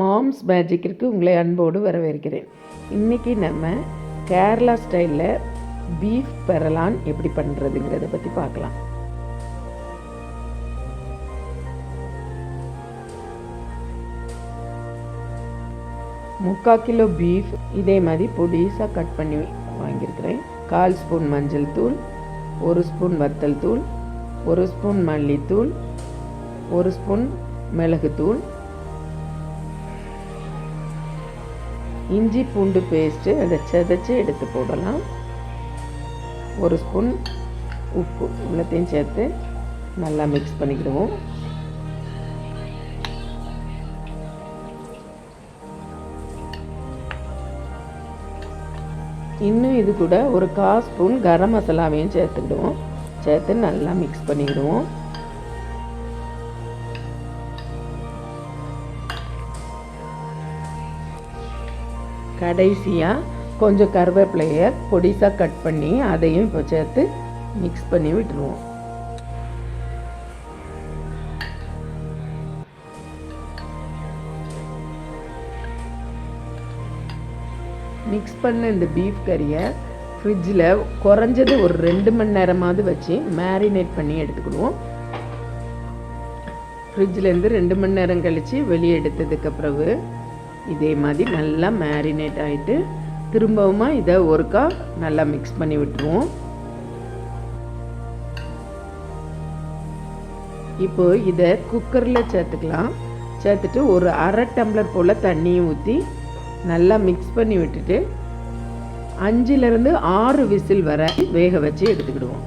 Moms மேஜிக்கிற்கு உங்களை அன்போடு வரவேற்கிறேன். இன்றைக்கி நம்ம கேரளா ஸ்டைலில் பீஃப் பெரலான் எப்படி பண்ணுறதுங்கிறத பற்றி பார்க்கலாம். முக்கால் கிலோ பீஃப் இதே மாதிரி பொடிசாக கட் பண்ணி வாங்கியிருக்கிறேன். கால் ஸ்பூன் மஞ்சள் தூள் ஒரு ஸ்பூன் வத்தல் தூள் ஒரு ஸ்பூன் மல்லித்தூள் ஒரு ஸ்பூன் மிளகுத்தூள் இஞ்சி பூண்டு பேஸ்ட்டு அதை செதைச்சி எடுத்து போடலாம். ஒரு ஸ்பூன் உப்பு இவ்வளோத்தையும் சேர்த்து நல்லா மிக்ஸ் பண்ணிக்கிடுவோம். இன்னும் இது கூட ஒரு கால் ஸ்பூன் கரம் மசாலாவையும் சேர்த்துக்கிடுவோம். சேர்த்து நல்லா மிக்ஸ் பண்ணிக்கிடுவோம். கடைசியாக கொஞ்சம் கருவேப்பிலையை பொடிசாக கட் பண்ணி அதையும் இப்போ சேர்த்து மிக்ஸ் பண்ணி விட்டுருவோம். மிக்ஸ் பண்ண இந்த பீஃப் கறியை ஃப்ரிட்ஜில் குறைஞ்சது ஒரு ரெண்டு மணி நேரமாவது வச்சு மேரினேட் பண்ணி எடுத்துக்கிடுவோம். ஃப்ரிட்ஜிலேருந்து ரெண்டு மணி நேரம் கழித்து வெளியே எடுத்ததுக்கு பிறகு இதே மாதிரி நல்லா மேரினேட் ஆகிட்டு திரும்பவுமா இதை ஒருக்கா நல்லா மிக்ஸ் பண்ணி விட்டுருவோம். இப்போ இதை குக்கரில் சேர்த்துக்கலாம். சேர்த்துட்டு ஒரு அரை டம்ளர் போல் தண்ணியும் ஊற்றி நல்லா மிக்ஸ் பண்ணி விட்டுட்டு அஞ்சுலேருந்து ஆறு விசில் வர வேக வச்சு எடுத்துக்கிடுவோம்.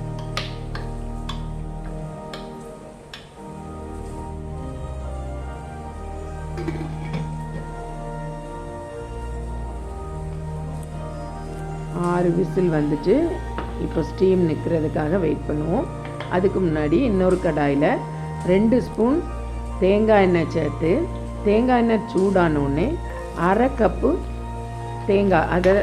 ஆறு விசில் வந்துட்டு இப்போ ஸ்டீம் நிற்கிறதுக்காக வெயிட் பண்ணுவோம். அதுக்கு முன்னாடி இன்னொரு கடாயில் ரெண்டு ஸ்பூன் தேங்காய் எண்ணெய் சேர்த்து தேங்காய் எண்ணெய் சூடானோடனே அரை கப்பு தேங்காய் அதை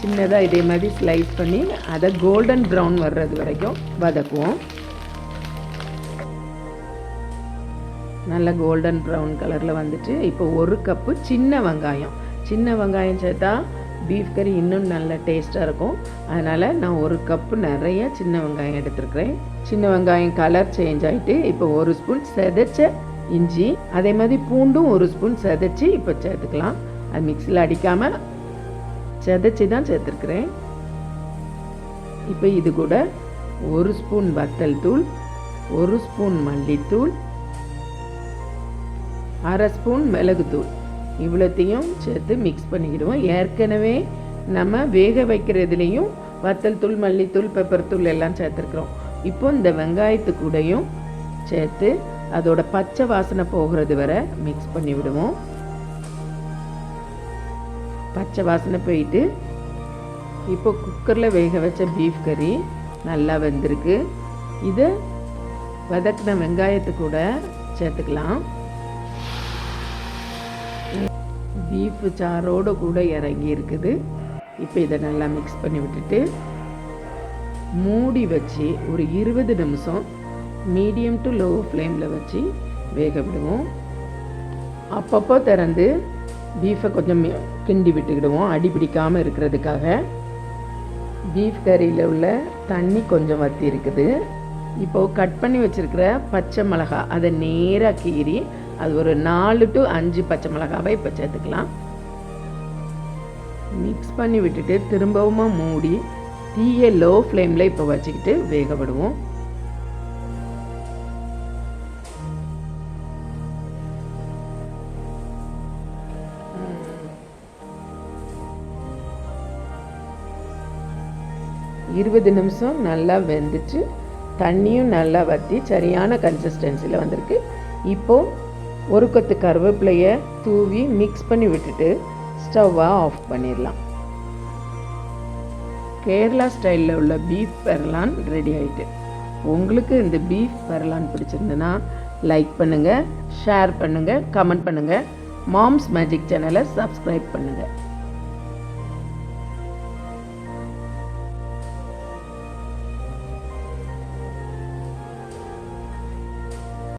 சின்னதாக இதே மாதிரி ஸ்லைஸ் பண்ணி அதை கோல்டன் ப்ரௌன் வர்றது வரைக்கும் வதக்குவோம். நல்ல கோல்டன் ப்ரௌன் கலரில் வந்துட்டு இப்போ ஒரு கப்பு சின்ன வெங்காயம். சின்ன வெங்காயம் சேர்த்தா பீஃப் கறி இன்னும் நல்ல டேஸ்ட்டாக இருக்கும். அதனால் நான் ஒரு கப்பு நிறைய சின்ன வெங்காயம் எடுத்துருக்கிறேன். சின்ன வெங்காயம் கலர் சேஞ்ச் ஆகிட்டு இப்போ ஒரு ஸ்பூன் செதைச்ச இஞ்சி அதே மாதிரி பூண்டும் ஒரு ஸ்பூன் செதைச்சி இப்போ சேர்த்துக்கலாம். அது மிக்சியில் அடிக்காமல் செதைச்சி தான் சேர்த்துருக்குறேன். இப்போ இது கூட ஒரு ஸ்பூன் வத்தல் தூள் ஒரு ஸ்பூன் மல்லித்தூள் அரை ஸ்பூன் மிளகுத்தூள். இவ்வளோத்தையும் சேர்த்து மிக்ஸ் பண்ணிக்கிடுவோம். ஏற்கனவே நம்ம வேக வைக்கிறதுலேயும் வத்தல் தூள் மல்லித்தூள் பெப்பர் தூள் எல்லாம் சேர்த்துருக்குறோம். இப்போ இந்த வெங்காயத்து கூடையும் சேர்த்து அதோட பச்சை வாசனை போகிறது வரை மிக்ஸ் பண்ணி விடுவோம் பச்சை வாசனை போயிட்டு இப்போ குக்கரில் வேக வச்ச பீஃப் கறி நல்லா வெந்திருக்கு. இதை வதக்கின வெங்காயத்து கூட சேர்த்துக்கலாம். பீஃப் சாரோடு கூட இறங்கி இருக்குது இப்போ இதை நல்லா மிக்ஸ் பண்ணி விட்டுட்டு மூடி வச்சு ஒரு இருபது நிமிஷம் மீடியம் டு லோ ஃப்ளேமில் வச்சு வேக விடுவோம். அப்பப்போ திறந்து பீஃபை கொஞ்சம் கிண்டி விட்டுக்கிடுவோம் அடி பிடிக்காமல் இருக்கிறதுக்காக. பீஃப் கறியில் உள்ள தண்ணி கொஞ்சம் வற்றி இருக்குது. இப்போது கட் பண்ணி வச்சுருக்கிற பச்சை மிளகா அதை நேராக கீறி அது ஒரு நாலு டு அஞ்சு பச்சை மிளகாவை இப்போ சேர்த்துக்கலாம். மிக்ஸ் பண்ணி விட்டுட்டு திரும்பவும் மூடி தீயை லோ ஃப்ளேமில் இப்போ வச்சுக்கிட்டு வேக விடுவோம். இருபது நிமிஷம் நல்லா வெந்துட்டு தண்ணியும் நல்லா வற்றி சரியான கன்சிஸ்டன்சியில் வந்திருக்கு. இப்போது ஒரு கொத்து கருவேப்பிலையை தூவி மிக்ஸ் பண்ணி விட்டுட்டு ஸ்டவ்வாக ஆஃப் பண்ணிடலாம். கேரளா ஸ்டைலில் உள்ள பீஃப் பெரலான் ரெடி ஆகிட்டு உங்களுக்கு இந்த பீஃப் பெரலான் பிடிச்சிருந்துன்னா லைக் பண்ணுங்கள் ஷேர் பண்ணுங்கள் கமெண்ட் பண்ணுங்கள் மாம்ஸ் மேஜிக் சேனலை சப்ஸ்கிரைப் பண்ணுங்கள்